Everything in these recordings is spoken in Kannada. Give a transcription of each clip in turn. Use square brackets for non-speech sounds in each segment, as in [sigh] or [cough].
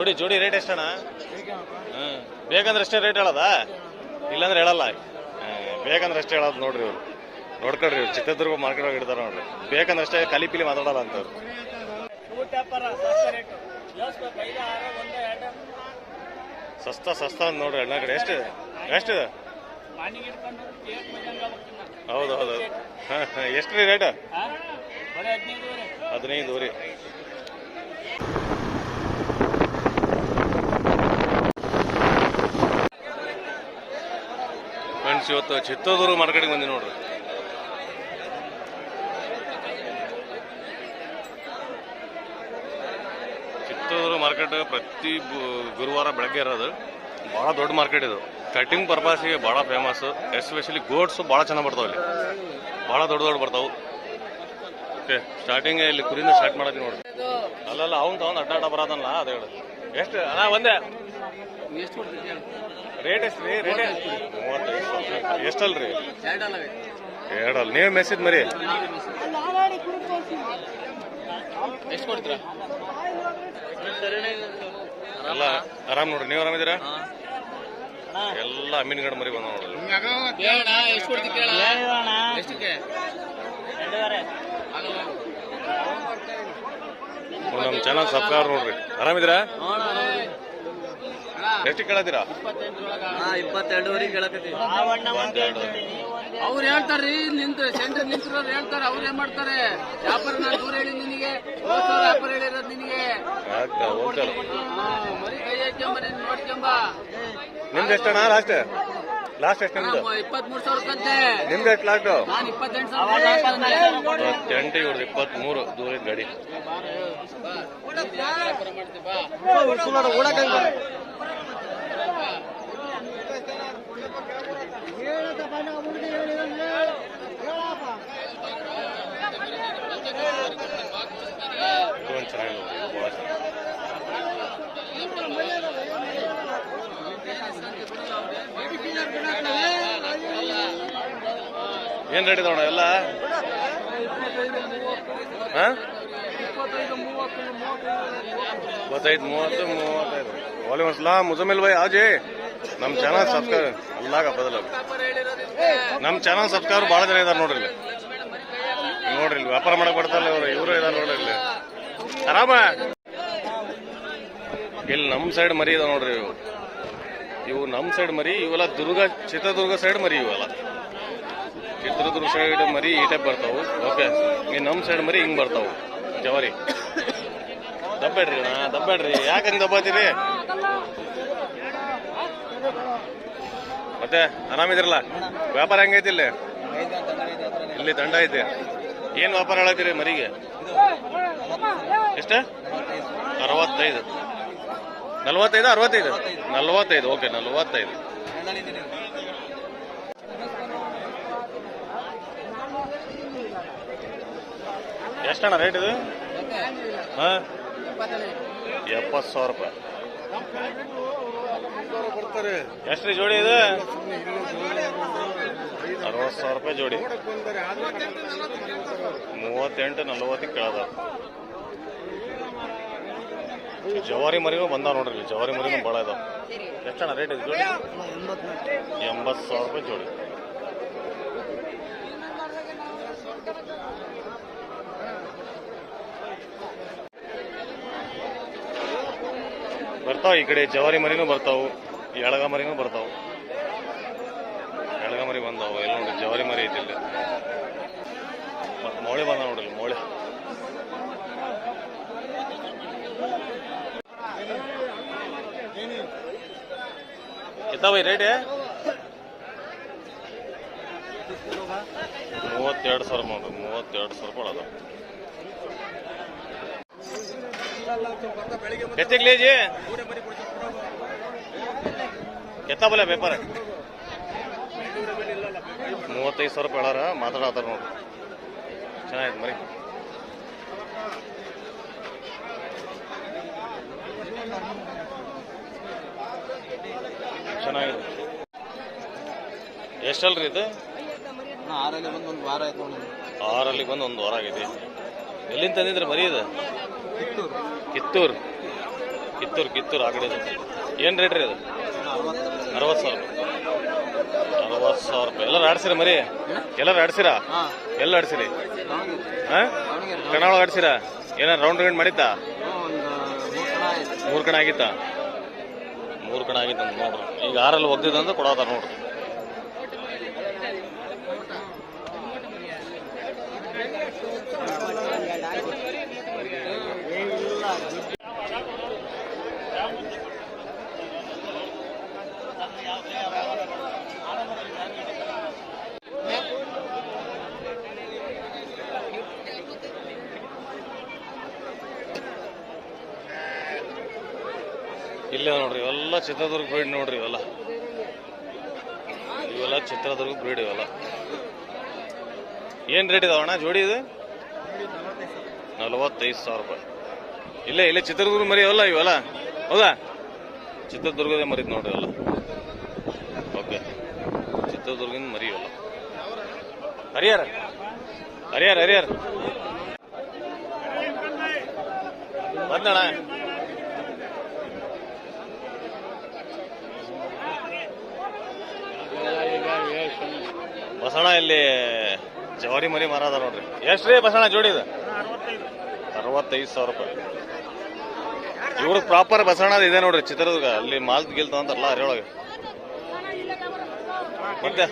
ಜೋಡಿ ಜೋಡಿ ರೇಟ್ ಎಷ್ಟಣ್ಣ? ಹ್ಮ್. ಬೇಕಂದ್ರೆ ಅಷ್ಟೇ ರೇಟ್ ಹೇಳದ? ಇಲ್ಲಾಂದ್ರೆ ಹೇಳಲ್ಲ. ಬೇಕಂದ್ರೆ ಅಷ್ಟೇ ಹೇಳೋದು ನೋಡ್ರಿ ಇವ್ರು. ನೋಡ್ಕೊಳ್ರಿ ಇವ್ರು. ಚಿತ್ರದುರ್ಗ ಮಾರ್ಕೆಟ್ ಒಳಗೆ ಇಡ್ತಾರ ನೋಡ್ರಿ. ಬೇಕಂದ್ರೆ ಅಷ್ಟೇ ಕಲಿ ಪಿಲಿ ಮಾತಾಡಲ್ಲ ಅಂತ ಸಸ್ತಾ ಸಸ್ತಾ ಅಂತ ನೋಡ್ರಿ ಅಣ್ಣ ಕಡೆ. ಎಷ್ಟು ಎಷ್ಟು ಹೌದು ಹೌದು. ಹಾಂ ಹಾಂ. ಎಷ್ಟು ರೀ ರೇಟ್ ಹದಿನೈದು ರೀ ಫ್ರೆಂಡ್ಸ್ ಇವತ್ತು ಚಿತ್ರದುರ್ಗ ಮಾರ್ಕೆಟಿಗೆ ಬಂದಿ ನೋಡ್ರಿ. ಚಿತ್ರದುರ್ಗ ಮಾರ್ಕೆಟ್ ಪ್ರತಿ ಗುರುವಾರ ಬೆಳಗ್ಗೆ ಇರೋದು. ಭಾಳ ದೊಡ್ಡ ಮಾರ್ಕೆಟ್ ಇದು. ಕಟಿಂಗ್ ಪರ್ಪಸ್ಗೆ ಭಾಳ ಫೇಮಸ್ ಎಸ್ಪೆಷಲಿ ಗೋಡ್ಸು ಭಾಳ ಚೆನ್ನಾಗಿ ಬರ್ತಾವೆ ಇಲ್ಲಿ. ಭಾಳ ದೊಡ್ಡ ದೊಡ್ಡ ಬರ್ತಾವೆ. ಓಕೆ ಸ್ಟಾರ್ಟಿಂಗ್ ಇಲ್ಲಿ ಕುರಿನ ಸ್ಟಾರ್ಟ್ ಮಾಡತ್ತೀವಿ ನೋಡ್ರಿ. ಅಲ್ಲಲ್ಲ, ಅವ್ನು ತಗೊಂಡು ಅಡ್ಡಾಡ ಅಡ್ಡ ಬರೋದಲ್ಲ ಅದು ಹೇಳು. ಎಷ್ಟು? ಅಣ್ಣ, ಒಂದೇ. ರೇಟ್ ಎಷ್ಟು ರೀ? ರೇಟ್ ಮೂವತ್ತೈದು ಎಷ್ಟಲ್ರಿ? ಎರಡಲ್ಲ. ನೀವು ಮೆಸೇಜ್ ಮರಿ. ಎಷ್ಟು ಕೊಡ್ತೀರಾ? ಎಲ್ಲ ಆರಾಮ್ ನೋಡ್ರಿ. ನೀವು ಆರಾಮಿದ್ದೀರಾ ಎಲ್ಲ ಅಮ್ಮಿನಗಡ ಮರಿ ಬಂದ ನೋಡ್ರಿ. ನಮ್ಮ ಚಾನಲ್ ಸಬ್ಸ್ಕ್ರೈಬ್ ನೋಡ್ರಿ. ಆರಾಮಿದ್ದೀರಾ ಎಷ್ಟು ಕೇಳತ್ತೀರಾ? ಇಪ್ಪತ್ತೆರಡುವರೆಗೆ ಅವ್ರು ಹೇಳ್ತಾರ್ರಿ ನಿಂತು ಸೆಂಟರ್ ನಿಂತಿರೋರು ಹೇಳ್ತಾರೆ ಅವ್ರು ಏನ್ ಮಾಡ್ತಾರೆ? ವ್ಯಾಪಾರ ನಾನು ದೂರ ಹೇಳಿ ನಿನಗೆ ವ್ಯಾಪಾರ ಹೇಳಿರೋದು ನಿನಗೆ. ಮರಿ ಕೈ ಹಾಕ್ಯಂಬ ನೀನ್ ನೋಡ್ಕೊಂಬ. ನಿಮ್ದು ಎಷ್ಟಣ್ಣ? ಲಾಸ್ಟ್? ಲಾಸ್ಟ್ ಎಷ್ಟು ನಿಮ್ದು? ಇಪ್ಪತ್ಮೂರು ಸಾವಿರ ಕಂತೆ ನಿಮ್ದು ಎಷ್ಟು ಲಾಸ್ಟ್? ನಾನು ಇಪ್ಪತ್ತೆಂಟು ಸಾವಿರ ಇಪ್ಪತ್ತೆಂಟು ಇವ್ರದ್ದು ಇಪ್ಪತ್ಮೂರು ದೂರ ಗಾಡಿ. ಮಾಡ್ತೀವಿ ಬಾ ಇದು ಒಂದು ಚೆನ್ನಾಗಿದೆ ನೋಡಿ, ಭಾಳ ಚೆನ್ನಾಗಿದೆ. ಏನ್ ರೇಟ್ ಇದಾವಣ ಎಲ್ಲ? ಇಪ್ಪತ್ತೈದು, ಮೂವತ್ತು, ಮೂವತ್ತೈದು. ವಾಲೆ ಒಂದ್ಸಲ ಮುಜಮಿಲ್ ಭಾಯ್ ಆಜೆ ನಮ್ಮ ಚಾನಲ್ ಸಬ್ಸ್ಕ್ರೈಬ್ ಅಲ್ಲಾಗ ಬದಲ ನಮ್ಮ ಚಾನಲ್ ಸಬ್ಸ್ಕ್ರೈಬರ್ ಭಾಳ ಜನ ಇದಾರೆ ನೋಡ್ರಿ ನೋಡ್ರಿ ವ್ಯಾಪಾರ ಮಾಡಕ್ ಬರ್ತಾರಲ್ಲ ಇವರು ಇವರು ಇದಾರೆ ನೋಡ್ರಿ ಇಲ್ಲಿ. ಆರಾಮ? ಇಲ್ಲಿ ನಮ್ಮ ಸೈಡ್ ಮರಿ ಇದಾವೆ ನೋಡ್ರಿ ಇವು. ಇವು ನಮ್ಮ ಸೈಡ್ ಮರಿ, ಇವೆಲ್ಲ ದುರ್ಗ ಚಿತ್ರದುರ್ಗ ಸೈಡ್ ಮರಿ ಇವೆಲ್ಲ. ಚಿತ್ರದುರ್ಗ ಸೈಡ್ ಮರಿ ಈ ಟೈಪ್ ಬರ್ತಾವು. ಓಕೆ, ಈ ನಮ್ಮ ಸೈಡ್ ಮರಿ ಹಿಂಗೆ ಬರ್ತಾವು. ಜವಾರಿ. ದಬ್ಬೇಡ್ರಿ ಅಣ್ಣ, ದಬ್ಬೇಡ್ರಿ. ಯಾಕೆ ಹಂಗೆ ದಬ್ಬಾತೀರಿ ಮತ್ತೆ ಆರಾಮಿದಿರಲ್ಲ ವ್ಯಾಪಾರ ಹೆಂಗೈತಿ ಇಲ್ಲಿ? ಇಲ್ಲಿ ದಂಡ ಐತೆ. ಏನು ವ್ಯಾಪಾರ ಹೇಳತ್ತೀರಿ ಮರಿಗೆ? ಎಷ್ಟ? ಅರವತ್ತೈದು. ನಲವತ್ತೈದು ಅರವತ್ತೈದು? ನಲವತ್ತೈದು, ಓಕೆ, ನಲವತ್ತೈದು. ಎಷ್ಟಣ್ಣ ರೇಟ್ ಇದು? ಹಾ? ಎಪ್ಪತ್ತು ಸಾವಿರ ರೂಪಾಯಿ. ಎಷ್ಟ್ರಿ ಜೋಡಿ ಇದು? ಅರವತ್ತು ಸಾವಿರ ರೂಪಾಯಿ ಜೋಡಿ. ಮೂವತ್ತೆಂಟು ನಲವತ್ತಕ್ಕೆ ಕೇಳದ. ಜವಾರಿ ಮರಿಗೂ ಬಂದಾವ ನೋಡ್ರಿ ಜವಾರಿ ಮರಿಗೂ ಭಾಳ ಇದಾವ. ಎಷ್ಟಣ್ಣ ರೇಟ್ ಇದು ಜೋಡಿ? ಎಂಬತ್ತು ಸಾವಿರ ರೂಪಾಯಿ ಜೋಡಿ. ಬರ್ತಾವ ಈ ಕಡೆ ಜವಾರಿ ಮರಿನೂ ಬರ್ತಾವು ಎಳಗ ಮರಿನೂ ಬರ್ತಾವು. ಎಳಗ ಮರಿ ಬಂದಾವು ಎಲ್ಲ ನೋಡಿ ಜವಾರಿ ಮರಿ ಐತಿ ಇಲ್ಲಿ. ಮತ್ತ್ ಮೋಳೆ ಬಂದ ನೋಡ್ರಿ ಇಲ್ಲಿ, ಮೋಳೆ. ಈ ರೇಟ್ ಮೂವತ್ತೆರಡು ಸಾವಿರ ಮಾಡ್ರಿ ಮೂವತ್ತೆರಡು ಸಾವಿರ ರೂಪಾಯಿ ಅದ ಜಿ? ಎತ್ತ ಬಲ ಪೇಪರ್? ಮೂವತ್ತೈದು ಸಾವಿರ ರೂಪಾಯಿ ಹೇಳಾರ ಮಾತಾಡತ್ತಾರ ನೋಡ್ರಿ ಚೆನ್ನಾಗಿದೆ ಮರಿ. ಚೆನ್ನಾಗಿದೆ. ಎಷ್ಟಲ್ರಿ ಇದು? ಆರಲ್ಲಿ ಬಂದು ಒಂದು ವಾರ ಆಯ್ತು ನೋಡಿ ಆರಲ್ಲಿ ಬಂದು ಒಂದು ವಾರ ಆಗಿದೆ ಎಲ್ಲಿಂದ ತಂದಿದ್ರಿ ಮರಿ ಇದು? ಕಿತ್ತೂರು. ಕಿತ್ತೂರು. ಕಿತ್ತೂರು ಆಗಡೆ ಏನು. ರೇಟ್ ರೀ ಅದು? ಅರವತ್ತು ಸಾವಿರ ಅರವತ್ತು ಸಾವಿರ ರೂಪಾಯಿ. ಎಲ್ಲರೂ ಆಡ್ಸಿರ ಮರಿ? ಎಲ್ಲರೂ ಆಡ್ಸಿರಾ? ಎಲ್ಲ ಆಡ್ಸಿರಿ? ಹಾಂ? ಕಣ ಒಳಗೆ ಆಡ್ಸಿರಾ? ಏನಾರ ರೌಂಡ್ ರೌಂಡ್ ಮಾಡಿತ್ತಾ? ಮೂರು ಕಣ ಆಗಿತ್ತ? ಮೂರು ಕಣ ಆಗಿತ್ತು ನೋಡ್ರಿ. ಈಗ ಆರಲ್ಲಿ ಒಗ್ದಿದ್ದಂದ್ರೆ ಕೊಡೋದಾರ ನೋಡ್ರಿ. ಇಲ್ಲೇ ನೋಡ್ರಿ, ಇವೆಲ್ಲ ಚಿತ್ರದುರ್ಗ ಬ್ರೀಡ್ ನೋಡ್ರಿ ಇವೆಲ್ಲ. ಇವೆಲ್ಲ ಚಿತ್ರದುರ್ಗ ಬ್ರೀಡ್ ಇವೆಲ್ಲ. ಏನ್ ರೇಟ್ ಇದಾವಣ್ಣ ಜೋಡಿ ಇದು? ನಲವತ್ತೈದು ಸಾವಿರ ರೂಪಾಯಿ. ಇಲ್ಲೇ ಇಲ್ಲೇ ಚಿತ್ರದುರ್ಗ ಮರಿ ಅವಲ್ಲ ಇವೆಲ್ಲ. ಹೌದಾ? ಚಿತ್ರದುರ್ಗದೇ ಮರಿದ್ ನೋಡ್ರಿ ಅಲ್ಲ ಓಕೆ. ಚಿತ್ರದುರ್ಗದ ಮರಿ ಇವೆಲ್ಲ. ಹರಿಹರ? ಹರಿಹರ ಹರಿಹರ. ಬಂದಣ್ಣ. ಬಸಣ ಇಲ್ಲಿ ಜವಾರಿ ಮರಿ ಮರ ನೋಡ್ರಿ. ಎಷ್ಟು ರೀ ಬಸಣ ಜೋಡಿ ಇದು ಅರವತ್ತೈದು ಸಾವಿರ ರೂಪಾಯಿ. ಇವ್ರದ್ದು ಪ್ರಾಪರ್ ಬಸಣ ಇದೆ ನೋಡ್ರಿ ಚಿತ್ರದುರ್ಗ. ಅಲ್ಲಿ ಮಾಲ್ ಗಿಲ್ತ ಅಂತಾರಲ್ಲ ಅರಿಯೊಳಗೆ ಮತ್ತೆ?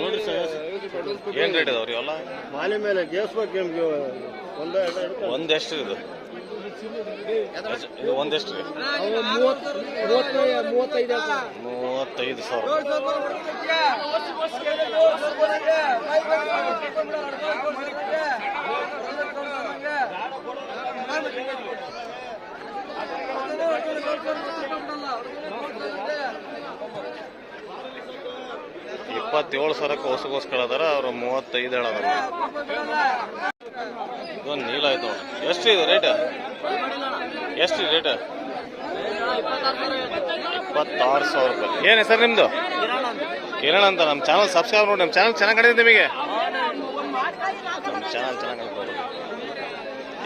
ನೋಡ್ರಿ ಸರ್ ಏನ್ ರೇಟ್ ಇದಾವ್ರಿ? ಎಲ್ಲ? ಮಾಲೆ ಮೇಲೆ ಗೇಸ್ಬೇಕು ನಿಮ್ಗೆ ಒಂದು ಎರಡು ಎಷ್ಟು ಇದು? ಇದು ಒಂದ್ ಎಷ್ಟು ರೀ ಅವು ಮೂವತ್ತು ಮೂವತ್ತೈದು ಸಾವಿರ. ಇಪ್ಪತ್ತೇಳು ಸಾವಿರಕ್ಕೆ ಹೊಸಗೋಸ್ಕರ ಅದಾರ, ಅವ್ರು ಮೂವತ್ತೈದು ಹೇಳೋದಾರ ಇದೊಂದು ನೀಲ ಆಯ್ತು ಎಷ್ಟು ಇದು ರೇಟ್ ಎಷ್ಟು ರೇಟ್? ಇಪ್ಪತ್ತಾರು ಸಾವಿರ ರೂಪಾಯಿ. ಏನು ಸರ್ ನಿಮ್ದು? ಕಿರಣ್ ಅಂತ. ನಮ್ಮ ಚಾನಲ್ ಸಬ್ಸ್ಕ್ರೈಬ್ ನೋಡಿ ನಮ್ಮ ಚಾನಲ್ ಚೆನ್ನಾಗಿ ಕಡಿದೆ ನಿಮಗೆ. ನಮ್ಮ ಚಾನಲ್ ಚೆನ್ನಾಗಿ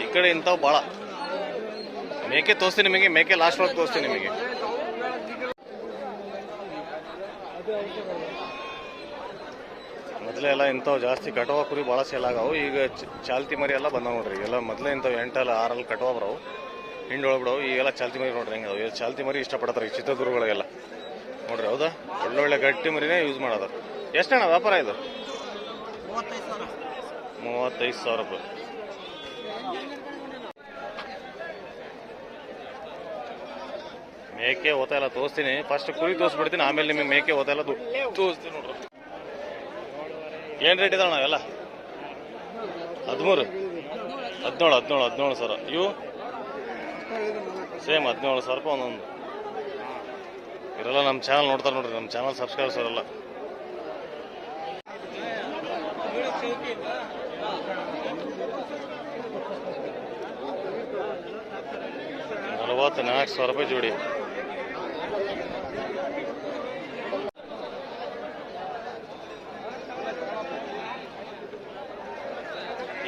ಈ ಕಡೆ ಇಂಥವು ಭಾಳ. ಮೇಕೆ ತೋರಿಸ್ತೀನಿ ನಿಮಗೆ ಮೇಕೆ ಲಾಸ್ಟ್ ಒಳಗೆ ತೋರಿಸ್ತೀನಿ ನಿಮಗೆ. ಮೊದಲೇ ಎಲ್ಲ ಇಂಥವು ಜಾಸ್ತಿ ಕಟುವ ಕುರಿ ಭಾಳ ಸೇಲ್ ಆಗವು ಈಗ ಚಾಲ್ತಿ ಮರಿ ಎಲ್ಲ ಬಂದವು ನೋಡ್ರಿ. ಎಲ್ಲ ಮೊದಲೇ ಇಂಥವು ಎಂಟಲ್ಲ ಆರಲ್ಲಿ ಕಟುವ ಬರವು. ಹಿಂಡೊಳಗೆ ಬಿಡವು ಈಗೆಲ್ಲ ಚಾಲ್ತಿ ಮರಿ ನೋಡ್ರಿ ಹೆಂಗೆ ಚಾಲ್ತಿ ಮರಿ ಇಷ್ಟಪಡ್ತಾರೆ ಈ ಚಿತ್ರದುರ್ಗಗಳಿಗೆಲ್ಲ. ನೋಡ್ರಿ, ಹೌದಾ? ಒಳ್ಳೊಳ್ಳೆ ಗಟ್ಟಿ ಮರಿನೇ ಯೂಸ್ ಮಾಡೋದು. ಅಣ್ಣ ವ್ಯಾಪಾರ ಇದು? ಮೂವತ್ತೈದು ಸಾವಿರ ರೂಪಾಯಿ. ಮೇಕೆ ಓತ ಎಲ್ಲ ತೋರಿಸ್ತೀನಿ. ಫಸ್ಟ್ ಕುರಿ ತೋರಿಸ್ಬಿಡ್ತೀನಿ, ಆಮೇಲೆ ನಿಮಗೆ ಮೇಕೆ ಓತ ಎಲ್ಲ ತೋರಿಸ್ತೀನಿ ನೋಡ್ರಿ. ಏನು ರೇಟ್ ಇದಾವಣ್ಣ ಎಲ್ಲ ಹದಿಮೂರು? ಹದಿನೇಳು ಹದಿನೇಳು ಹದಿನೇಳು ಸರ್ ಇವು? ಸೇಮ್ ಹದಿನೇಳು ಸಾವಿರ ರೂಪಾಯಿ ಒಂದೊಂದು. ಇರಲ್ಲ, ನಮ್ಮ ಚಾನಲ್ ನೋಡ್ತಾರೆ ನೋಡ್ರಿ, ನಮ್ಮ ಚಾನಲ್ ಸಬ್ಸ್ಕ್ರೈಬರ್ಸ್ ಇರಲ್ಲ ನಲವತ್ತು ನಾಲ್ಕು ಸಾವಿರ ರೂಪಾಯಿ ಜೋಡಿ.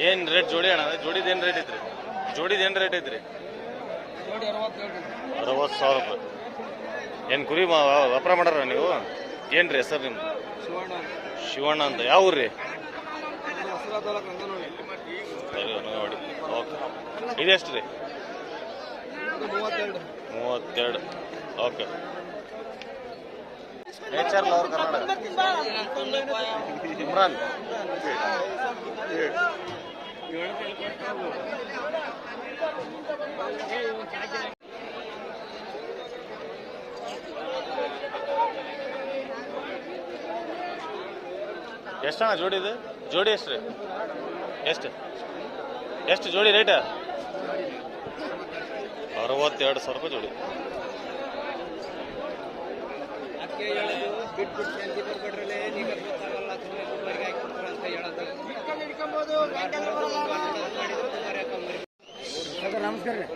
ಏನ್ ರೇಟ್ ಜೋಡಿ ಅಣ್ಣ? ಜೋಡಿದ ಏನ್ ರೇಟ್ ಐತ್ರಿ? ಜೋಡಿದ ಏನ್ ರೇಟ್ ಐತ್ರಿ? ಅರವತ್ತು ಸಾವಿರ ರೂಪಾಯಿ ಏನು ಕುರಿ ಮಾ- ವ್ಯಾಪಾರ ಮಾಡಾರ ನೀವು ಏನ್ರಿ ಹೆಸರು ನಿಮ್ದು ಶಿವಣ್ಣ ಅಂತ ಯಾವ ಊರ್ರಿ ಸರಿ, ನೋಡಿ ಓಕೆ ಇದೆಷ್ಟು ರೀ ಮೂವತ್ತೆರಡು okay nature lover Karnataka Imran ಎಷ್ಟಣ್ಣ ಜೋಡಿ ಇದು ಜೋಡಿ ಎಷ್ಟು ರೀ? ಎಷ್ಟು? ಎಷ್ಟು ಜೋಡಿ ರೇಟ ಅರವತ್ತೆರಡು ಸಾವಿರ ರೂಪಾಯಿ ಜೋಡಿ. ನಮಸ್ಕಾರ ರೀ.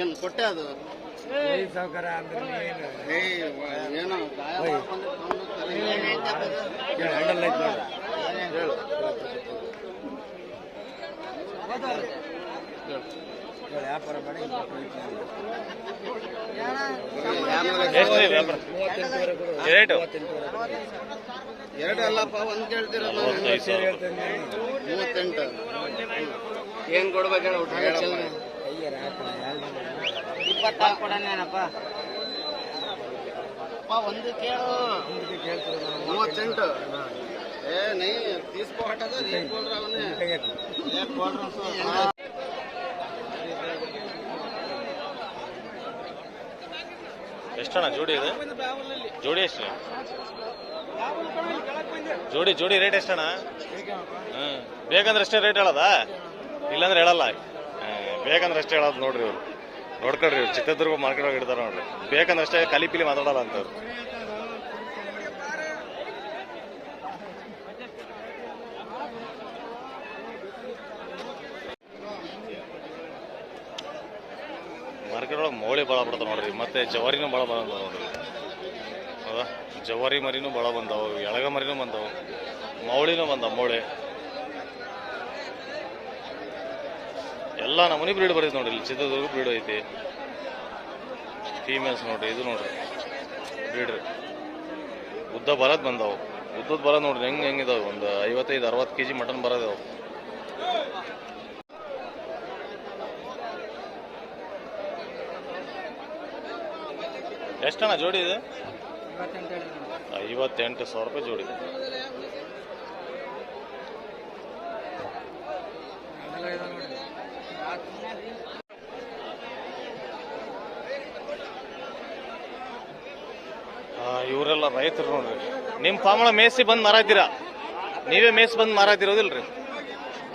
ಏನು ಕೊಟ್ಟೆ ಅದು? ಸಾವುಕಾರ ಏಯ್ ಏನೋ ರೇಟು ಎರಡು. ಅಲ್ಲಪ್ಪ ಒಂದ್ ಸಾವಿರ. ಮೂವತ್ತೆಂಟು. ಏನ್ ಕೊಡ್ಬೇಕು ಹೇಳು ಊಟ ಇಪ್ಪತ್ತಾರು ಎಷ್ಟಣ್ಣ ಜೋಡಿ ಇದೆ? ಜೋಡಿ ಎಷ್ಟು? ಜೋಡಿ ಜೋಡಿ ರೇಟ್ ಎಷ್ಟಣ್ಣ? ಬೇಕಂದ್ರೆ ಅಷ್ಟೇ ರೇಟ್ ಹೇಳೋದಾ? ಇಲ್ಲಾಂದ್ರೆ ಹೇಳಲ್ಲ. ಬೇಕಂದ್ರೆ ಅಷ್ಟೇ ಹೇಳೋದು ನೋಡ್ರಿ ಇವರು. ನೋಡ್ಕೊಳ್ರಿ ಚಿತ್ರದುರ್ಗ ಮಾರ್ಕೆಟ್ ಒಳಗೆ ಇಡ್ತಾರೆ ನೋಡ್ರಿ. ಬೇಕಂದ್ರೆ ಅಷ್ಟೇ ಕಲಿ ಪಿಲಿ ಮಾತಾಡಲ್ಲ ಅಂತವ್ರು. ಮಾರ್ಕೆಟ್ ಒಳಗೆ ಮೌಳಿ ಭಾಳ ಬಿಡ್ತಾವೆ ನೋಡ್ರಿ, ಮತ್ತೆ ಜವಾರಿನೂ ಭಾಳ ಬಂದ ನೋಡ್ರಿ. ಹೌದಾ? ಜವಾರಿ ಮರಿನೂ ಭಾಳ ಬಂದವು, ಎಳಗ ಮರಿನೂ ಬಂದವು, ಮೌಳಿನೂ ಬಂದವು, ಮೌಳಿ. ಎಲ್ಲ ನಮೂನಿ ಬ್ರೀಡ್ ಬರ್ತೈತೆ ನೋಡ್ರಿ, ಇಲ್ಲಿ ಚಿತ್ರದುರ್ಗ ಬ್ರೀಡ್ ಐತಿ. ಫೀಮೇಲ್ಸ್ ನೋಡ್ರಿ, ಇದು ನೋಡ್ರಿ, ಬ್ರೀಡ್. ಉದ್ದ ಬರದ್ ಬಂದವು. ಉದ್ದದ ಬರ ನೋಡ್ರಿ, ಹೆಂಗ್ ಹೆಂಗಿದಾವೆ ಒಂದು ಐವತ್ತೈದು ಅರವತ್ತು ಕೆ ಜಿ ಮಟನ್ ಬರೋದಾವು ಎಷ್ಟಣ್ಣ ಜೋಡಿ ಇದೆ? ಐವತ್ತೆಂಟು ಸಾವಿರ ರೂಪಾಯಿ ಜೋಡಿ. ಇವರೆಲ್ಲ ರೈತರು ನೋಡ್ರಿ. ನಿಮ್ಮ ಪಾಮಳ ಮೇಸಿ ಬಂದು ಮಾರಾಯ್ತೀರಾ? ನೀವೇ ಮೇಸಿ ಬಂದು ಮಾರಾಯ್ತಿರೋದಿಲ್ರಿ.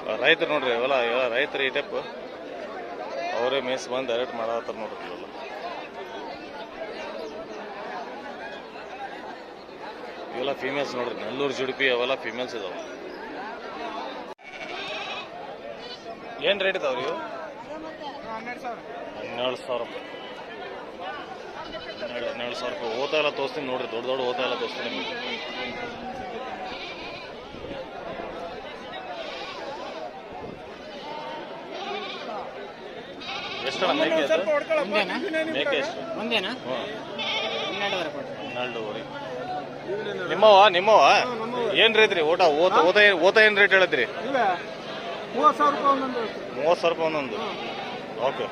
ಆ, ರೈತರು ನೋಡ್ರಿ ಇವೆಲ್ಲ ರೈತರು ಈ ಟೈಪ್ ಅವರೇ ಮೇಸ್ ಬಂದು ಡೈರೆಕ್ಟ್ ಮಾಡತ್ತಾರ ನೋಡ್ರಿ ಇವೆಲ್ಲ. ಇವೆಲ್ಲ ಫೀಮೇಲ್ಸ್ ನೋಡ್ರಿ ನೆಲ್ಲೂರು ಜುಡುಪಿ ಅವೆಲ್ಲ ಫೀಮೇಲ್ಸ್ ಇದಾವೆ. ಏನ್ ರೇಟ್ ಇದಾವ್ರಿ ಇವು? ಹನ್ನೆರಡು ಸಾವಿರ. ಹನ್ನೆರಡು ಸಾವಿರ ರೂಪಾಯಿ ಓತಾ ಎಲ್ಲ ತೋರಿಸ್ತೀನಿ ನೋಡ್ರಿ ದೊಡ್ಡ ದೊಡ್ಡ ಓತಾ ಎಲ್ಲ ತೋರಿಸ್ತೀನಿ ನಿಮಗೆ. ಎಷ್ಟಣ್ಣ ಮೇಕೆ ಅದು? ಮೇಕೆ ಎಷ್ಟು? ಒಂದೇನಾ? ಹ್ಞೂ. ಹನ್ನೆರಡುವರೆ ಕೊಡ್ರಿ. ಹನ್ನೆರಡುವರೆ. ನಿಮ್ಮವ ನಿಮ್ಮವ ಏನ್ ರೇಟ್ ರೀ? ಊಟ ಓತ ಓತ ಏನ್- ಓತ ಏನ್ ರೇಟ್ ಹೇಳಿದ್ರಿ ಮೂವತ್ತು ಸಾವಿರ ರೂಪಾಯಿ ಒಂದೊಂದು ಮೂವತ್ತು ಸಾವಿರ ರೂಪಾಯಿ ಒಂದೊಂದು. ಓಕೆ.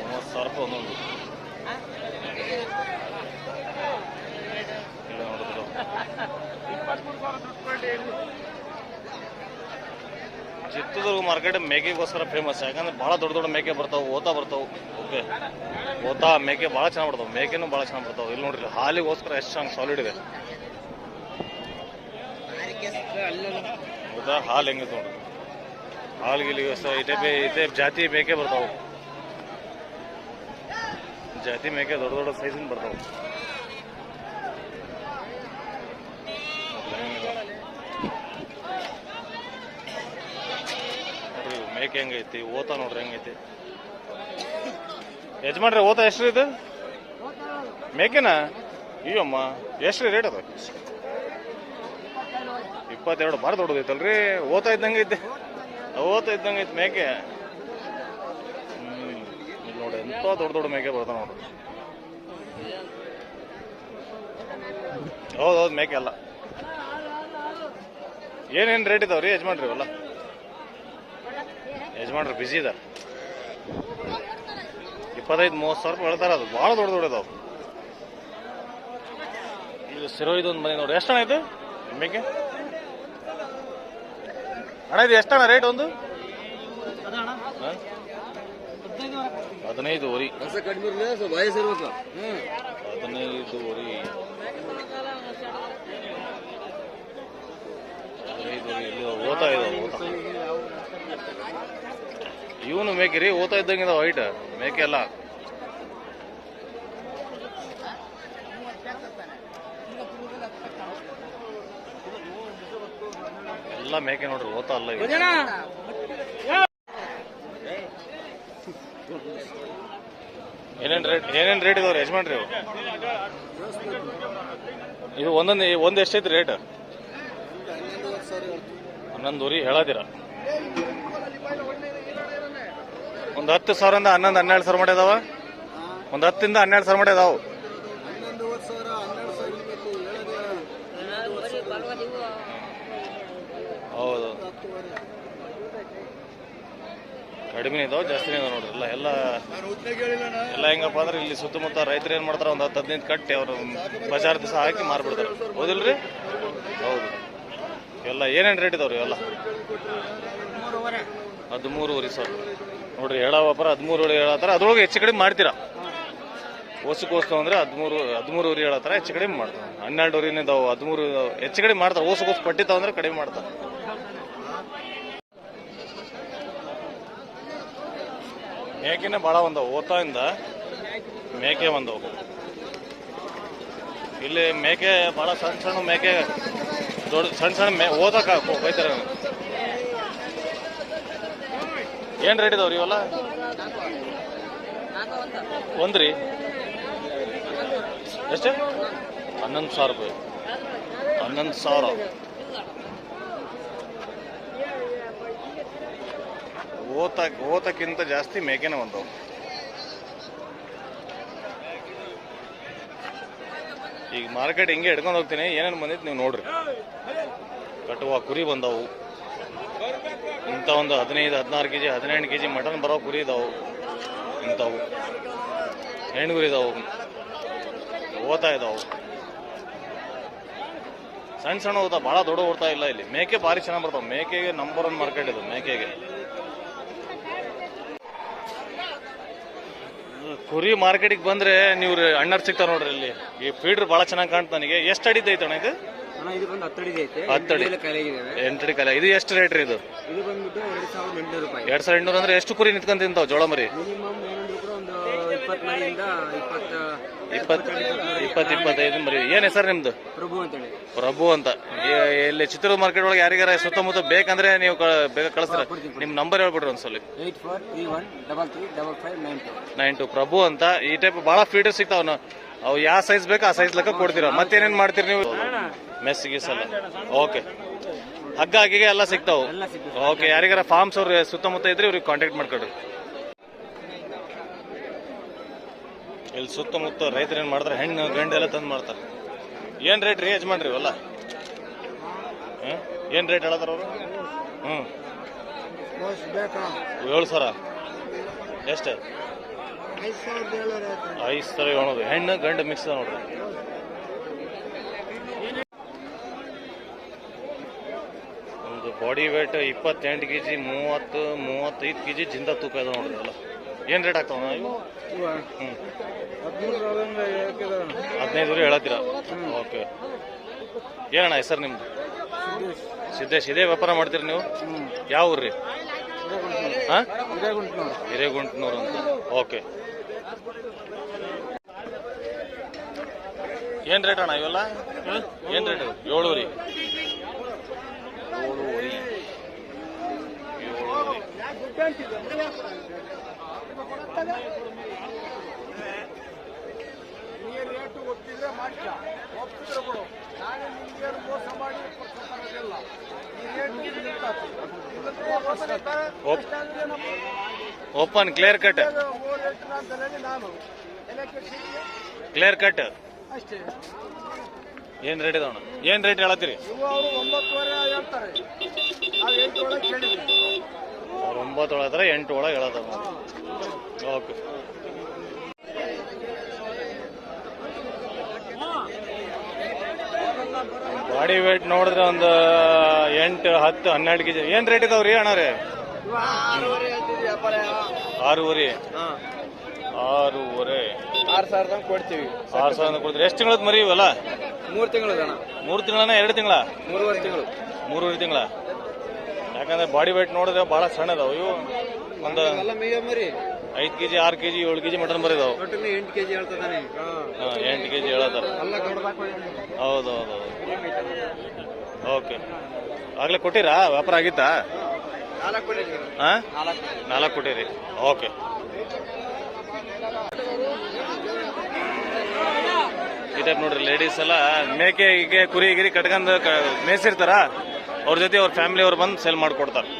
ಮೂವತ್ತು ಸಾವಿರ ರೂಪಾಯಿ ಒಂದೊಂದು ಇಲ್ಲ ನೋಡಿದ್ರು ಚಿತ್ರದುರ್ಗ ಮಾರ್ಕೆಟ್ ಮೇಕೆಗೋಸ್ಕರ ಫೇಮಸ್ ಯಾಕಂದ್ರೆ ಬಹಳ ದೊಡ್ಡ ದೊಡ್ಡ ಮೇಕೆ ಬರ್ತಾವೆ, ಓತಾ ಬರ್ತಾವೆ. ಓಕೆ. ಓತಾ, ಮೇಕೆ ಭಾಳ ಚೆನ್ನಾಗಿ ಬರ್ತಾವೆ. ಮೇಕೆನೂ ಭಾಳ ಚೆನ್ನಾಗಿ ಬರ್ತಾವೆ. ಇಲ್ಲಿ ನೋಡ್ರಿ, ಹಾಲಿಗೋಸ್ಕರ ಎಷ್ಟು ಚೆನ್ನಾಗಿ ಸಾಲಿಡ್ ಇದೆ. ಹೌದಾ? ಹಾಲು ಹೆಂಗಿದೆ ನೋಡ್ರಿ. ಹಾಲು ಗಿಲಿಗೋಸ್ಕರ ಈ ಇದೇ ಜಾತಿ ಮೇಕೆ ಬರ್ತಾವೆ. ಜಾತಿ ಮೇಕೆ ದೊಡ್ಡ ದೊಡ್ಡ ಸೈಜಿನ ಬರ್ತಾವೆ. ಮೇಕೆ ಹೆಂಗೈತಿ? ಓತ ನೋಡ್ರಿ ಹೆಂಗೈತಿ? ಯಜಮಾನ್ರಿ, ಓತ ಎಷ್ಟ್ರಿ ಇದು? ಮೇಕೆನಾ? ಅಯ್ಯಮ್ಮ, ಎಷ್ಟ್ರಿ ರೇಟ್ ಅದ? ಇಪ್ಪತ್ತೆರಡು ಭಾಳ ದೊಡ್ಡದೈತಲ್ರಿ. ಓತ ಇದ್ದಂಗೆ ಐತಿ ಓತ ಇದ್ದಂಗೆ ಐತಿ ಮೇಕೆ. ಹ್ಮ್ ನೋಡಿ, ಎಂತ ದೊಡ್ಡ ದೊಡ್ಡ ಮೇಕೆ ಬರ್ತಾವ ನೋಡ್ರಿ. ಹೌದೌದು ಹೌದು, ಮೇಕೆ ಅಲ್ಲ. ಏನೇನು ರೇಟ್ ಇದಾವ್ರಿ ಯಜಮಾನ್ರಿ ಇವೆಲ್ಲ? ಯಜಮಾನ್ರು ಬಿಸಿ ಇದಾರೆ. ಇಪ್ಪತ್ತೈದು, ಮೂವತ್ತು ಸಾವಿರ ರೂಪಾಯಿ ಹೇಳ್ತಾರೆ ಅದು. ಭಾಳ ದೊಡ್ಡ ದೊಡ್ಡ ಇದಾವೆ. ಇದು ಸಿರೋ ಇದೊಂದು ಮನೆ ನೋಡಿ. ಹಣ ಇದು? ನಿಮಗೆ? ಅಣ್ಣ, ಇದು ಎಷ್ಟು ಹಣ ರೇಟ್ ಒಂದು? ಹದಿನೈದು ವರಿ. ಹದಿನೈದು ವರಿ. ಹದಿನೈದು ವರಿ. ಇಲ್ಲಿ ಓದ್ತಾ ಇದಾವೆ ಇವನು ಮೇಕೆ ರೀ ಓತಾ ಇದ್ದಂಗೆ ವೈಟ್ ಮೇಕೆ ಎಲ್ಲ ಎಲ್ಲ ಮೇಕೆ ನೋಡ್ರಿ ಓತಾ ಅಲ್ಲ ಏನೇನ್ ರೇಟ್ ಏನೇನ್ ರೇಟ್ ಇದಾವ್ರಿ ಯಜಮಾನ್ರಿ ಇದು ಒಂದೊಂದು ಒಂದು ಎಷ್ಟೈತಿ ರೇಟ್ ಹನ್ನೊಂದುವರಿ ಹೇಳದಿರ. ಒಂದು ಹತ್ತು ಸಾವಿರದಿಂದ ಹನ್ನೊಂದು, ಹನ್ನೆರಡು ಸಾವಿರ ಮಾಡಿ ಅದಾವ ಒಂದು ಹತ್ತಿಂದ ಹನ್ನೆರಡು ಸಾವಿರ ಮಾಡಿ ಅದಾವ ಹನ್ನೊಂದುವರೆ ಸಾವಿರ ಹನ್ನೆರಡು ಸಾವಿರ ಇರ್ಬೇಕು ಹೇಳೋದು ಹೌದು. ಕಡಿಮೆ ಇದಾವೆ, ಜಾಸ್ತಿನೇ ಇದಾವೆ ನೋಡ್ರಿ. ಎಲ್ಲ ಎಲ್ಲ ಎಲ್ಲ ಹೆಂಗಪ್ಪ ಅಂದ್ರೆ ಇಲ್ಲಿ ಸುತ್ತಮುತ್ತ ರೈತರು ಏನ್ ಮಾಡ್ತಾರ, ಒಂದು ಹತ್ತು ಹದಿನೈದು ಕಟ್ಟಿ ಅವರು ಬಜಾರ್ ದಿವಸ ಹಾಕಿ ಮಾರ್ಬಿಡ್ತಾರೆ. ಹೌದಿಲ್ರಿ? ಹೌದು. ಎಲ್ಲ ಏನೇನು ರೇಟ್ ಇದಾವ್ರಿ ಎಲ್ಲ ಮೂರುವರೆ. ಹದಿಮೂರುವರೆ ಸಾವಿರ ನೋಡ್ರಿ ಹೇಳವಪ್ಪರ ಹದಿಮೂರುವರೆ ಹೇಳತ್ತಾರ. ಅದ್ರೊಳಗೆ ಹೆಚ್ಚು ಕಡಿಮೆ ಮಾಡ್ತೀರಾ? ಓಸಕ್ಕೋಸ್ತು ಅಂದ್ರೆ ಹದಿಮೂರು ಹದಿಮೂರುವರೆ ಹೇಳತ್ತಾರ ಹೆಚ್ಚು ಕಡಿಮೆ ಮಾಡ್ತಾರೆ. ಹನ್ನೆರಡುವರೆನೇ ಇದಾವೆ ಹದಿಮೂರು. ಹೆಚ್ಚು ಕಡಿಮೆ ಮಾಡ್ತಾರೆ. ಓಸಕ್ಕೋಸ್ ಪಟ್ಟಿತಾವ ಅಂದ್ರೆ ಕಡಿಮೆ ಮಾಡ್ತಾರೆ. ಮೇಕೆನೇ ಭಾಳ ಒಂದವು. ಓತಾಯಿಂದ ಮೇಕೆ ಬಂದವು. ಇಲ್ಲಿ ಮೇಕೆ ಭಾಳ ಸಣ್ಣ ಸಣ್ಣ ಮೇಕೆ ದೊಡ್ಡ ಸಣ್ಣ ಸಣ್ಣ ಮೇ ಓದಕ್ಕ ಹೋಗ್ತಾರೆ ಏನು ರೇಟ್ ಇದಾವ್ರಿ ಇವೆಲ್ಲ? ಒಂದ್ರಿ. ಎಷ್ಟು? ಹನ್ನೊಂದು ಸಾವಿರ ರೂಪಾಯಿ. ಹನ್ನೊಂದು ಸಾವಿರ. ಓತ ಓತಕ್ಕಿಂತ ಜಾಸ್ತಿ ಮೇಕೆನೇ ಒಂದವು ಈಗ ಮಾರ್ಕೆಟ್ ಹಿಂಗೆ ಹಿಡ್ಕೊಂಡು ಹೋಗ್ತೀನಿ, ಏನೇನು ಬಂದಿತ್ತು ನೀವು ನೋಡ್ರಿ. ಕಟ್ಟುವ ಕುರಿ ಬಂದವು. ಇಂಥ ಒಂದು ಹದಿನೈದು, ಹದಿನಾರು ಕೆ ಜಿ ಹದಿನೆಂಟು ಕೆ ಜಿ ಮಟನ್ ಬರೋ ಕುರಿ ಇದಾವು. ಇಂಥವು. ಹೆಣ್ಣು ಕುರಿ ಇದಾವು. ಓತಾ ಇದಾವು. ಸಣ್ಣ ಸಣ್ಣ ಓದ ಭಾಳ ದೊಡ್ಡ ಓಡ್ತಾ ಇಲ್ಲ ಇಲ್ಲಿ. ಮೇಕೆ ಭಾರಿ ಚೆನ್ನಾಗಿ ಬರ್ತಾವೆ. ಮೇಕೆಗೆ ನಂಬರ್ ಒನ್ ಮಾರ್ಕೆಟ್ ಇದು, ಮೇಕೆಗೆ. ಕುರಿ ಮಾರ್ಕೆಟಿಗೆ ಬಂದ್ರೆ ನೀವು ಅಣ್ಣರ್ ಸಿಗ್ತಾರ ನೋಡ್ರಿ ಇಲ್ಲಿ. ಈ ಫೀಡ್ರ್ ಬಹಳ ಚೆನ್ನಾಗಿ ಕಾಣ್ತ ನನಗೆ. ಎಷ್ಟು ಅಡಿದ ಐತೆ ಅಣ್ಣ ಇದು? ಅಣ್ಣ ಇದು ಬಂದು ಹತ್ತಡಿ ಐತೆ. ಹತ್ತಡಿ ಕಲೆಗಿದ್ದಾವೆ ಎಂಟಡಿ ಕಾಲ ಇದು ಎಷ್ಟು ರೇಟ್ ರೀ ಇದು? ಇದು ಬಂದ್ಬಿಟ್ಟು ಎರಡು ಸಾವಿರದ ಎಂಟುನೂರು ರೂಪಾಯಿ. ಎರಡ್ ಸಾವಿರದ ಎಂಟುನೂರು ಅಂದ್ರೆ ಎಷ್ಟು ಕುರಿ ನಿಂತ್ಕೊಂಡ್ ತಿಂತಾವ್ ಜೋಳ ಮರಿ ಮಿನಿಮಮ್ ಏನಂದ್ರು ಇಪ್ಪತ್ತು ಇಪ್ಪತ್ತ ಇಪ್ಪತ್ ಇಪ್ಪತ್ ಇಪ್ಪತ್ತೈದು ಮರಿ ಏನ್ ಹೆಸರು ನಿಮ್ದು? ಪ್ರಭು ಅಂತೇಳಿ. ಪ್ರಭು ಅಂತ. ಈ- ಇಲ್ಲಿ ಚಿತ್ರದುರ್ಗ ಮಾರ್ಕೆಟ್ ಒಳಗೆ ಯಾರಿಗಾರ ಸುತ್ತಮುತ್ತ ಬೇಕಂದ್ರೆ ನೀವು ಕ- ಬೇಗ ಕಳಿಸ್ತೀರ? ನಿಮ್ ನಂಬರ್ ಹೇಳ್ಬಿಡ್ರಿ ಒಂದ್ಸಲ. Eight four three one double three double five nine two nine two Prabhu ಅಂತ. ಈ ಟೈಪ್ ಬಹಳ ಫೀಟರ್ ಸಿಗ್ತಾವ ಅವ್ ಅವು ಯಾವ ಸೈಜ್ ಬೇಕು ಆ ಸೈಜ್ ಲೆಕ್ಕ ಕೊಡ್ತೀರ. ಮತ್ತೇನೇನ್ ಮಾಡ್ತೀರಿ ನೀವು? ಮೆಸ್ ಗೀಸಲ್ಲ. ಓಕೆ ಹಗ್ಗ ಹಗ್ಗಿಗೆ ಎಲ್ಲ ಸಿಗ್ತಾವು. ಎಲ್ಲ ಸಿಗ್ತದೆ. ಓಕೆ ಯಾರಿಗಾರ ಫಾರ್ಮ್ಸ್ ಅವ್ರ ಸುತ್ತಮುತ್ತ ಇದ್ರೆ ಇವ್ರಿಗೆ ಕಾಂಟ್ಯಾಕ್ಟ್ ಮಾಡ್ಕೊಡ್ರಿ. ಇಲ್ಲಿ ಸುತ್ತಮುತ್ತ ರೈತರು ಏನು ಮಾಡ್ತಾರೆ? ಹೆಣ್ಣು ಗಂಡು ಎಲ್ಲ ತಂದು ಮಾಡ್ತಾರೆ ಏನ್ ರೇಟ್ ರೀ ಯಜಮಾನ್ರಿ ಇವಲ್ಲ? ಹ್ಮ್? ಏನ್ ರೇಟ್ ಹೇಳತ್ತಾರ ಅವರು? ಹ್ಮ್. ಬೇಕಾ ಏಳು ಸಾವಿರ? ಎಷ್ಟು? ಐದು ಸಾವಿರ ಏಳೋದು ಹೆಣ್ಣು ಗಂಡು ಮಿಕ್ಸ್ ನೋಡ್ರಿ. ಒಂದು ಬಾಡಿ ವೇಟ್ ಇಪ್ಪತ್ತೆಂಟು ಕೆ ಜಿ ಮೂವತ್ತು ಮೂವತ್ತೈದು ಕೆ ಜಿ ಜಿಂದ ತೂಕ ಇದೆ ನೋಡ್ರಿ ಎಲ್ಲ ಏನು ರೇಟ್ ಆಗ್ತಾವ ಇವು? ಹ್ಞೂ ಹದಿನೈದು ವರೆ ಹೇಳತ್ತೀರಾ? ಓಕೆ. ಏನಣ್ಣ ಹೆಸರು ನಿಮ್ದು? ಸಿದ್ದೇಶ್. ಇದೇ ವ್ಯಾಪಾರ ಮಾಡ್ತೀರಿ ನೀವು? ಯಾವ ಊರ್ರಿ ಹಾಂ? ಹಿರೇಗುಂಟ್ನೂರು ಅಂತ. ಓಕೆ. ಏನ್ ರೇಟ್ ಅಣ್ಣ ಇವೆಲ್ಲ? ಏನ್ ರೇಟ್ ಏಳೂರಿ ಏಳೂರಿ ರೇಟು ಒಪ್ಪಿದ್ರೆ ಮಾಡ್ಕ. ಒಪ್ಪಿದ್ರೆ ಕೊಡು. ನಾಳೆ ನಿಮ್ಗೆ ಮೋಸ ಮಾಡಿ ಕೊಡ್ಸೋಕ್ಕಾಗೋದಿಲ್ಲ. ಈ ರೇಟು ಓಪನ್ ಕ್ಲಿಯರ್ ಕಟ್ ನಾನು. ಕ್ಲಿಯರ್ ಕಟ್ ಅಷ್ಟೇ. ಏನ್ ರೇಟ್ ಇದಾವಣ ಏನ್ ರೇಟ್ ಹೇಳತ್ತೀರಿ? ಅವರು ಒಂಬತ್ತುವರೆ ಹೇಳ್ತಾರೆ. ನಾವು ಎಂಟು ಒಳಗೆ ಕೇಳಿದ್ವಿ. ಅವ್ರು ಒಂಬತ್ತು ಒಳಗೆ ಎಂಟು ಒಳಗೆ ಹೇಳತ್ತಾರ. ಓಕೆ ಬಾಡಿ ವೇಟ್ ನೋಡಿದ್ರೆ ಒಂದು ಎಂಟು ಹತ್ತು ಹನ್ನೆರಡು ಕೆಜಿ. ಏನ್ ರೇಟ್ ಇದಾವ್ರಿ ಅಣ್ಣ ರೀ? ಆರೂವರೆ. ಆರೂವರೆ. ಆರು ಸಾವಿರದ ಕೊಡ್ತೀವಿ. ಆರು ಸಾವಿರ ಕೊಡ್ತೀರಿ. ಎಷ್ಟು ತಿಂಗಳದ್ ಮರಿ ಇವಲ್ಲ? ಮೂರು ತಿಂಗಳು ಮೂರು ತಿಂಗಳನ ಎರಡು ತಿಂಗಳ? ಮೂರುವರೆ ತಿಂಗಳು. ಮೂರುವರೆ ತಿಂಗಳ. ಯಾಕಂದ್ರೆ ಬಾಡಿ ವೇಟ್ ನೋಡಿದ್ರೆ ಬಹಳ ಸಣ್ಣ ಅದಾವ ಇವು ಒಂದು ಐದ್ ಕೆಜಿ ಆರು ಕೆಜಿ ಏಳು ಕೆಜಿ ಮಟನ್ ಮರಿ ಒಟ್ಟಿನ ಎಂಟು ಕೆಜಿ ಹೇಳ್ತಾನೆ ಎಂಟು ಕೆಜಿ ಹೇಳತ್ತಾರ ಹೌದೌದು ಗಡ್ದಾಕ ಹೌದು ಹೌದು ಓಕೆ. ಆಗ್ಲೇ ಕೊಟ್ಟಿರಾ? ವ್ಯಾಪಾರ ಆಗಿತ್ತಾ? ಹಾ ನಾಲ್ಕು. ಕೊಟ್ಟಿರಿ. ಓಕೆ. ಟೈಪ್ ನೋಡ್ರಿ ಲೇಡೀಸ್ ಎಲ್ಲ. ಮೇಕೆ ಹೀಗೆ ಕುರಿ ಗಿರಿ ಕಟ್ಕೊಂಡು ಮೇಯ್ಸಿರ್ತಾರ? ಅವ್ರ ಜೊತೆ ಅವ್ರ ಫ್ಯಾಮಿಲಿ ಅವ್ರು ಬಂದು ಸೇಲ್ ಮಾಡಿಕೊಡ್ತಾರೆ.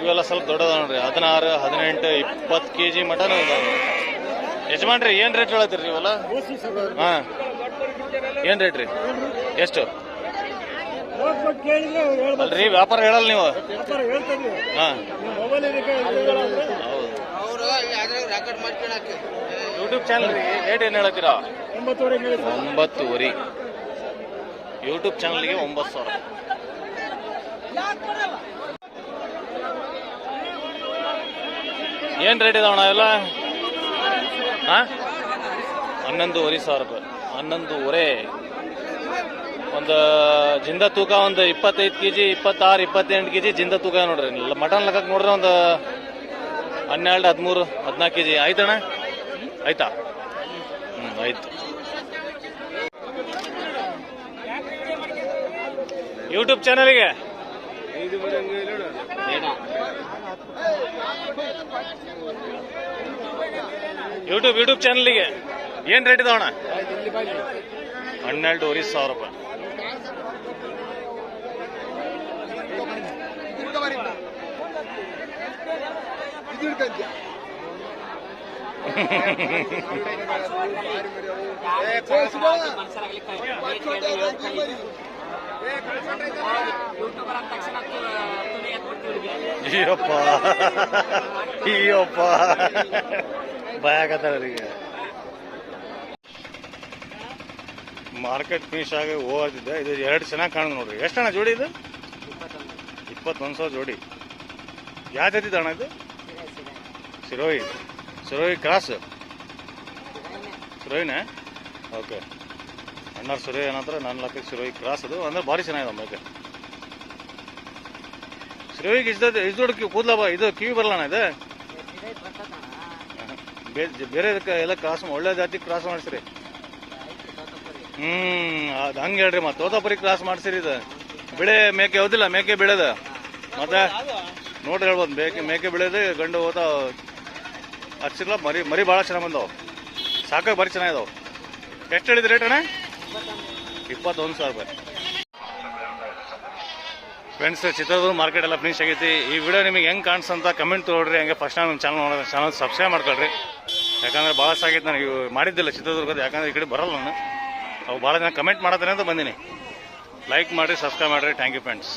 ಇವೆಲ್ಲ ಸ್ವಲ್ಪ ದೊಡ್ಡದ ನೋಡ್ರಿ. ಹದಿನಾರು ಹದಿನೆಂಟು ಇಪ್ಪತ್ತು ಕೆ ಜಿ ಮಟನ್ ಯಜಮಾನ್ರಿ ಏನು ರೇಟ್ ಹೇಳತ್ತೀರಿ ನೀವೆಲ್ಲ? ಹಾಂ. ಏನು ರೇಟ್ ರೀ? ಎಷ್ಟು? ಅಲ್ರಿ ವ್ಯಾಪಾರ ಹೇಳಲ್ಲ ನೀವು. ಹಾಂ. ಹೌದು ಯೂಟ್ಯೂಬ್ ಚಾನಲ್ ರೀ ರೇಟ್ ಏನು ಹೇಳತ್ತೀರಾ? ಒಂಬತ್ತುವರೆ ಯೂಟ್ಯೂಬ್ ಚಾನಲ್ಗೆ ಒಂಬತ್ತು ಸಾವಿರ. ಏನು ರೇಟ್ ಇದಾವಣ್ಣ ಎಲ್ಲ ಹನ್ನೊಂದುವರೆ ಸಾವಿರ ರೂಪಾಯಿ. ಹನ್ನೊಂದುವರೆ ಒಂದು ಜಿಂದ ತೂಕ ಒಂದು ಇಪ್ಪತ್ತೈದು ಕೆ ಜಿ ಇಪ್ಪತ್ತಾರು ಇಪ್ಪತ್ತೆಂಟು ಕೆ ಜಿ ಜಿಂದ ತೂಕ ನೋಡ್ರಿ. ಮಟನ್ ಲೆಕ್ಕಕ್ಕೆ ನೋಡ್ರಿ ಒಂದು ಹನ್ನೆರಡು ಹದಿಮೂರು ಹದಿನಾಲ್ಕು ಕೆ ಜಿ ಆಯ್ತಣ್ಣ? ಆಯ್ತಾ? ಹ್ಞೂ ಆಯ್ತು. ಯೂಟ್ಯೂಬ್ ಚಾನಲ್ಗೆ ಯೂಟ್ಯೂಬ್ ಯೂಟ್ಯೂಬ್ ಚಾನಲ್ಗೆ ಏನು ರೇಟ್ ಇದಾವಣ ಹನ್ನೆರಡೂವರೆ ಸಾವಿರ ರೂಪಾಯಿ. [laughs] ಅಯ್ಯಪ್ಪ ಅಯ್ಯಪ್ಪ ಭಯಾಗತ್ತಾರ ಅವರಿಗೆ ಮಾರ್ಕೆಟ್ ಫಿನಿಶ್ ಆಗಿ ಹೋಗ್ತಿದ್ದೆ ಇದು ಎರಡು ಚೆನ್ನಾಗಿ ಕಾಣ ನೋಡ್ರಿ. ಎಷ್ಟಣ್ಣ ಜೋಡಿ ಇದು? ಇಪ್ಪತ್ತೊಂದು ಸಾವಿರ ಜೋಡಿ. ಯಾವ ಜಾತಿ ಅಣ್ಣ ಇದು? ಸಿರೋಯಿ. ಸಿರೋಯಿ ಕ್ರಾಸ್? ಸಿರೋಯಿನೇ? ಓಕೆ. ಅಣ್ಣ ಸಿರೋಯಿ ಏನಂದ್ರೆ ನನ್ನ ಲಕ್ಕ ಸಿರೋಯಿ ಕ್ರಾಸ್ ಅದು. ಅಂದ್ರೆ ಭಾರಿ ಚೆನ್ನಾಗಿದೆ ಅಮ್ಮಕ್ಕೆ. ಸಿರೋಯಿಗೆ ಇಷ್ಟ ಇಷ್ಟು ಕೂದಲ ಇದು ಕಿವಿ ಬರಲಣ್ಣ ಇದೆ? ಬೇರೆ ಎಲ್ಲ ಕ್ರಾಸ್ ಒಳ್ಳೆ ಜಾತಿ ಕ್ರಾಸ್ ಮಾಡಿಸ್ರಿ. ಹ್ಮ್, ಅದ್ ಹಂಗೆ ಹೇಳ್ರಿ ಮತ್ತೆ ತೋತಾಪುರಿ ಕ್ರಾಸ್ ಮಾಡ್ಸಿರಿ ಇದು. ಬೆಳೆ ಮೇಕೆ ಹೌದಿಲ್ಲ, ಮೇಕೆ ಬೆಳೆದ. ಮತ್ತೆ ನೋಡ್ರಿ ಹೇಳ್ಬೋದು, ಮೇಕೆ ಮೇಕೆ ಬೆಳೆದು ಗಂಡು ಹೋದ ಹಚ್ಚಿಲ್ಲ ಮರಿ ಮರಿ ಭಾಳ ಚೆನ್ನಾಗಿ ಬಂದವು. ಸಾಕಾಗಿ ಭಾರಿ ಚೆನ್ನಾಗಿದಾವೆ ಎಷ್ಟು ಹೇಳಿದ್ರಿ ರೇಟ್ ಅಣ್ಣ? ಇಪ್ಪತ್ತೊಂದು ಸಾವಿರ ರೂಪಾಯಿ. ಫ್ರೆಂಡ್ಸ್ ಚಿತ್ರದುರ್ಗ ಮಾರ್ಕೆಟ್ ಎಲ್ಲ ಫಿನಿಶ್ ಆಗೈತಿ. ಈ ವಿಡಿಯೋ ನಿಮಗೆ ಹೆಂಗೆ ಕಾಣಿಸ್ತಂತ ಕಮೆಂಟ್ ತೊಗೊಳ್ರಿ ಹಂಗೆ ಫಸ್ಟ್ ಟೈಮ್ ನಮ್ಮ ಚಾನಲ್ ನೋಡೋದು ಚಾನಲ್ ಸಬ್ಸ್ಕ್ರೈಬ್ ಮಾಡ್ಕೊಳ್ರಿ. ಯಾಕಂದ್ರೆ ಭಾಳ ಸಾಗೈತೆ ನಾನು ಇವು ಮಾಡಿದ್ದಿಲ್ಲ ಚಿತ್ರದುರ್ಗದ ಯಾಕಂದ್ರೆ ಈ ಕಡೆ ಬರಲ್ಲ ನಾನು. ಅವು ಭಾಳ ಜನ ಕಮೆಂಟ್ ಮಾಡತ್ತೇನೆ ಅಂತ ಬಂದೀನಿ. ಲೈಕ್ ಮಾಡಿರಿ ಸಬ್ಸ್ಕ್ರೈಬ್ ಮಾಡಿರಿ. Thank you friends